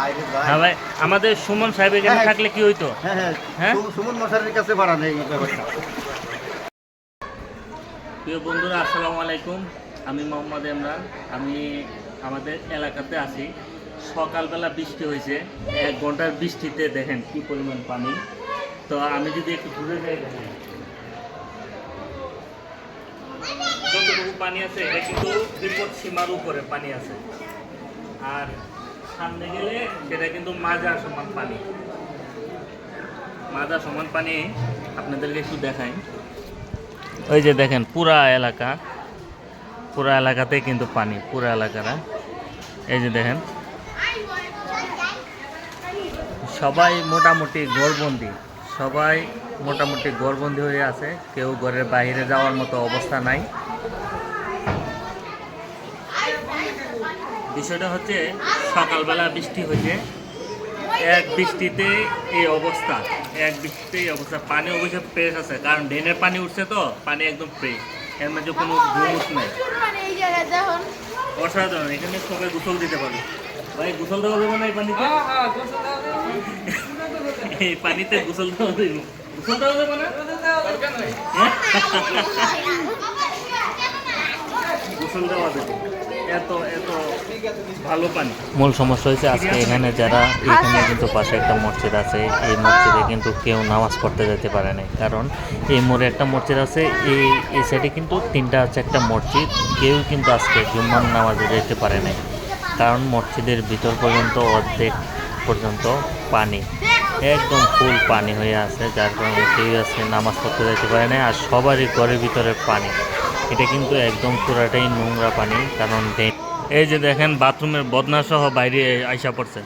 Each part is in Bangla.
হ্যাঁ ভাই আমাদের সুমন সাহেব এখানে হ্যাঁ। থাকলে কি হইতো? হ্যাঁ হ্যাঁ। হ্যাঁ? সুমন মশারির কাছে ভাড়া নেই প্রিয় বন্ধুরা আসসালামু আলাইকুম। আমি মোহাম্মদ ইমরান। আমি আমাদের এলাকাতে আছি। সকালবেলা বৃষ্টি হয়েছে। এক ঘণ্টার বৃষ্টিতে দেখেন কি পরিমাণ পানি। তো আমি যদি একটু ঘুরে যাই দেখেন। যতটুকু পানি আছে এটা কিন্তু বিপদ সীমার উপরে পানি আছে। আর সামনে গেলে সেটা কিন্তু মাজা সমান পানি। মাজা সমান পানি আপনাদেরকে একটু দেখাই। ওই যে দেখেন, পুরা এলাকা, পুরা এলাকাতে কিন্তু পানি, পুরা এলাকারা এই যে দেখেন, সবাই মোটামুটি ঘরবন্দি, সবাই মোটামুটি ঘরবন্দি হয়ে আছে। কেউ ঘরের বাইরে যাওয়ার মতো অবস্থা নাই। বিষয়টা হচ্ছে সকালবেলা বৃষ্টি হয়েছে। এক বৃষ্টিতে এই অবস্থা এক বৃষ্টিতে এই অবস্থা। পানি অবশ্যই ফ্রেশ আছে কারণ ড্রেনের পানি উঠছে তো পানি একদম ফ্রেশ এর মধ্যে কোনো ঘুমুস নেই। অসাধারণ এখানে সবাই গোসল দিতে পারে ভাই গোসল দেওয়া যাবে না এই পানিতে? এই পানিতে গোসল দেওয়া যাবে গোসল দেওয়া যাবে না? মূল সমস্যা হয়েছে আজকে এখানে যারা এখানে কিন্তু পাশে একটা মসজিদ আছে। এই মসজিদে কিন্তু কেউ নামাজ পড়তে যেতে পারে না কারণ এই মোড়ে একটা মসজিদ আছে। এই এই সাইডে কিন্তু তিনটা আছে একটা মসজিদ। কেউ কিন্তু আজকে জুম্মার নামাজে যেতে পারে না কারণ মসজিদের ভিতর পর্যন্ত অর্ধেক পর্যন্ত পানি। একদম ফুল পানি হয়ে আছে। যার কারণে কেউ আজকে নামাজ পড়তে যেতে পারে না আর সবারই ঘরের ভিতরে পানি। এটা কিন্তু একদম পুরাটাই নোংরা পানি কারণ এই যে দেখেন বাথরুমের বদনা সহ বাইরে আইসা পড়ছে।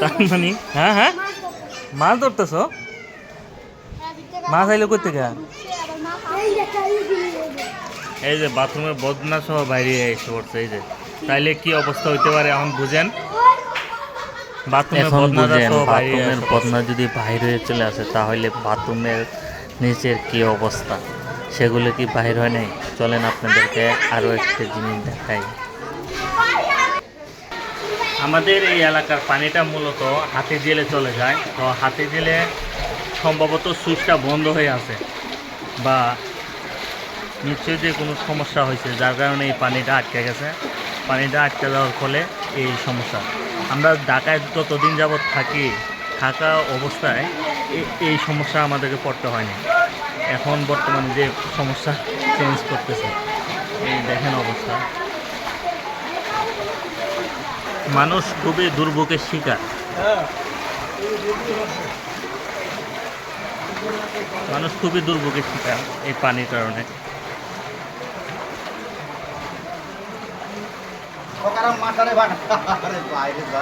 তার মানে হ্যাঁ হ্যাঁ? মাছ ধরতেছ। মাছ আইলে করতে গা এই যে বাথরুমের বদনা সহ বাইরে এসে পড়ছে এই যে। তাইলে কি অবস্থা হইতে পারে এখন বুঝেন? বাথরুমের। বদনা যদি বাইরে চলে আসে তাহলে বাথরুমের নিচের কি অবস্থা? সেগুলো কি বাহির হয় নাই? চলেন আপনাদেরকে আরও একটা জিনিস দেখাই। আমাদের এই এলাকার পানিটা মূলত হাতে জেলে চলে যায়। তো হাতে জেলে সম্ভবত সুইচটা বন্ধ হয়ে আছে বা নিশ্চয়ই যে কোনো সমস্যা হয়েছে, যার কারণে এই পানিটা আটকে গেছে। পানিটা আটকে যাওয়ার ফলে এই সমস্যা। আমরা ঢাকায় যতদিন যাবৎ থাকি, থাকা অবস্থায় এই সমস্যা আমাদেরকে পড়তে হয়নি। এখন বর্তমানে যে সমস্যা চেঞ্জ করতেছে এই দেখেন অবস্থা। মানুষ খুবই দুর্ভোগের শিকার। মানুষ খুবই দুর্ভোগের শিকার এই পানির কারণে।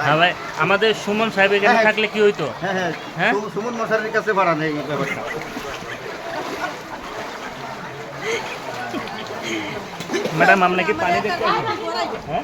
হ্যাঁ ভাই আমাদের সুমন সাহেব এখানে হ্যাঁ। থাকলে কি হইতো? হ্যাঁ হ্যাঁ। হ্যাঁ? সুমন মশারির কাছে ভাড়া নেই ব্যাপারটা। ম্যাডাম আপনি কি পানি দেখতে আসেন? হ্যাঁ